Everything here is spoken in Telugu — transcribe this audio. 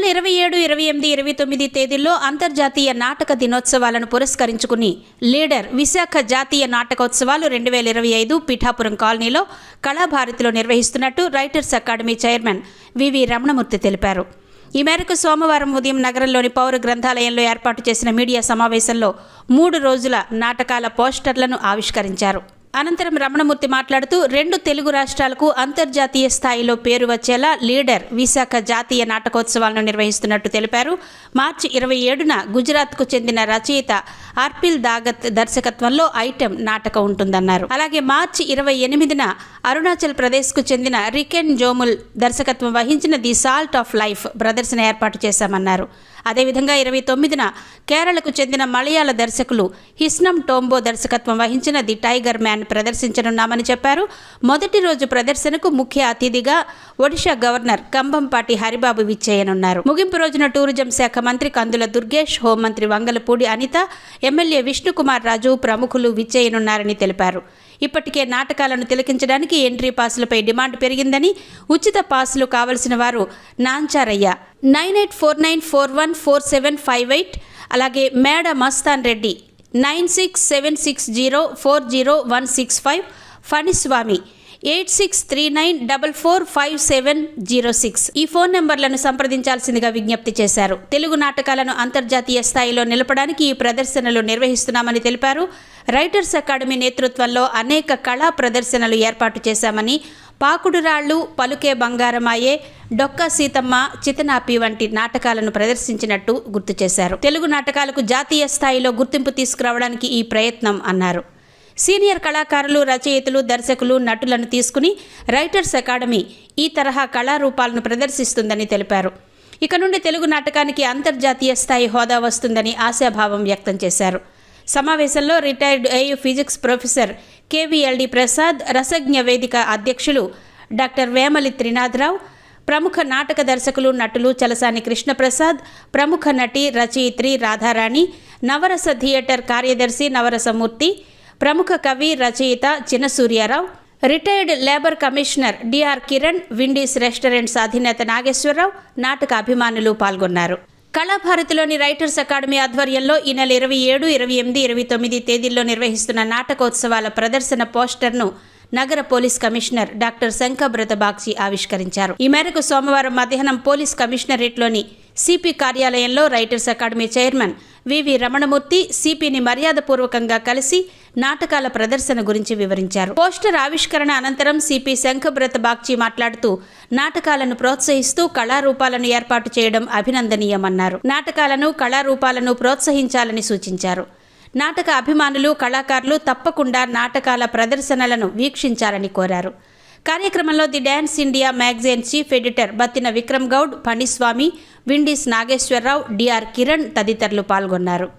నెల ఇరవై ఏడు ఇరవై ఎనిమిది ఇరవై తొమ్మిది తేదీల్లో అంతర్జాతీయ నాటక దినోత్సవాలను పురస్కరించుకుని లీడర్ విశాఖ జాతీయ నాటకోత్సవాలు రెండు వేల ఇరవై ఐదు పిఠాపురం కాలనీలో కళాభారతిలో నిర్వహిస్తున్నట్టు writers academy chairman VV Ramanamurthy తెలిపారు. ఈ మేరకు సోమవారం ఉదయం నగరంలోని పౌర గ్రంథాలయంలో ఏర్పాటు చేసిన మీడియా సమావేశంలో మూడు రోజుల నాటకాల పోస్టర్లను ఆవిష్కరించారు. అనంతరం రమణమూర్తి మాట్లాడుతూ రెండు తెలుగు రాష్ట్రాలకు అంతర్జాతీయ స్థాయిలో పేరు వచ్చేలా లీడర్ విశాఖ జాతీయ నాటకోత్సవాలను నిర్వహిస్తున్నట్టు తెలిపారు. మార్చి ఇరవై ఏడున గుజరాత్కు చెందిన రచయిత అర్పిల్ దాగత్ దర్శకత్వంలో ఐటెం నాటకం ఉంటుందన్నారు. అలాగే మార్చి ఇరవై ఎనిమిదిన అరుణాచల్ ప్రదేశ్కు చెందిన రికెన్ జోముల్ దర్శకత్వం వహించిన ది సాల్ట్ ఆఫ్ లైఫ్ ప్రదర్శన ఏర్పాటు చేశామన్నారు. అదేవిధంగా ఇరవై తొమ్మిదిన కేరళకు చెందిన మలయాళ దర్శకులు హిస్నం టోంబో దర్శకత్వం వహించిన ది టైగర్ మ్యాన్ ప్రదర్శించనున్నామని చెప్పారు. మొదటి రోజు ప్రదర్శనకు ముఖ్య అతిథిగా ఒడిషా గవర్నర్ కంభంపాటి హరిబాబు విచ్చేయనున్నారు. ముగింపు రోజున టూరిజం శాఖ మంత్రి కందుల దుర్గేష్ హోంమంత్రి వంగలపూడి అనిత ఎమ్మెల్యే విష్ణుకుమార్ రాజు ప్రముఖులు విచ్చేయనున్నారని తెలిపారు. ఇప్పటికే నాటకాలను తిలకించడానికి ఎంట్రీ పాసులపై డిమాండ్ పెరిగిందని ఉచిత పాసులు కావలసిన వారు Nancharaiah. Nine eight four nine four one four seven five eight అలాగే Meda Mastan Reddy. Nine six seven six zero four zero one six five Phaniswamy. Eight six three nine double four five seven zero six. ఈ ఫోన్ నెంబర్లను సంప్రదించాల్సిందిగా విజ్ఞప్తి చేశారు. తెలుగు నాటకాలను అంతర్జాతీయ స్థాయిలో నిలపడానికి ఈ ప్రదర్శనలు నిర్వహిస్తున్నామని తెలిపారు. రైటర్స్ అకాడమీ నేతృత్వంలో అనేక కళా ప్రదర్శనలు ఏర్పాటు చేశామని పాకుడురాళ్ళు పలుకే బంగారమాయే డొక్క సీతమ్మ చితనాపి వంటి నాటకాలను ప్రదర్శించినట్టు గుర్తు చేశారు. తెలుగు నాటకాలకు జాతీయ స్థాయిలో గుర్తింపు తీసుకురావడానికి ఈ ప్రయత్నం అన్నారు. సీనియర్ కళాకారులు రచయితలు దర్శకులు నటులను తీసుకుని రైటర్స్ అకాడమీ ఈ తరహా కళారూపాలను ప్రదర్శిస్తుందని తెలిపారు. ఇక నుండి తెలుగు నాటకానికి అంతర్జాతీయ స్థాయి హోదా వస్తుందని ఆశాభావం వ్యక్తం చేశారు. సమావేశంలో retired AU physics professor KVLD Prasad Rasagna Vedika అధ్యక్షులు డాక్టర్ వేమలి త్రినాథరావు ప్రముఖ నాటక దర్శకులు నటులు చలసాని కృష్ణప్రసాద్ ప్రముఖ నటి రచయిత్రి రాధారాణి నవరస థియేటర్ కార్యదర్శి నవరసమూర్తి ప్రముఖ కవి రచయిత Chinnasuryarao retired labour commissioner DR Kiran Windies restaurants అధినేత నాగేశ్వరరావు నాటక అభిమానులు పాల్గొన్నారు. కళాభారతిలోని రైటర్స్ అకాడమీ ఆధ్వర్యంలో ఈ నెల ఇరవై ఏడు ఇరవై ఎనిమిది ఇరవై తొమ్మిది తేదీల్లో నిర్వహిస్తున్న నాటకోత్సవాల ప్రదర్శన పోస్టర్ను నగర police commissioner doctor Shankhabrata Bagchi ఆవిష్కరించారు. ఈ మేరకు సోమవారం మధ్యాహ్నం పోలీస్ కమిషనరేట్లోని సిపి కార్యాలయంలో writers academy chairman VV Ramanamurthy సిపిని మర్యాదపూర్వకంగా కలిసి నాటకాల ప్రదర్శన గురించి వివరించారు. పోస్టర్ ఆవిష్కరణ అనంతరం సిపి శంఖబ్రత బాగ్చి మాట్లాడుతూ నాటకాలను ప్రోత్సహిస్తూ కళారూపాలను ఏర్పాటు చేయడం అభినందనీయమన్నారు. నాటకాలను కళారూపాలను ప్రోత్సహించాలని సూచించారు. నాటక అభిమానులు కళాకారులు తప్పకుండా నాటకాల ప్రదర్శనలను వీక్షించాలని కోరారు. కార్యక్రమంలో the dance India magazine chief editor Battina Vikram Goud Phaniswamy Windies Nageswararao DR Kiran తదితరులు పాల్గొన్నారు.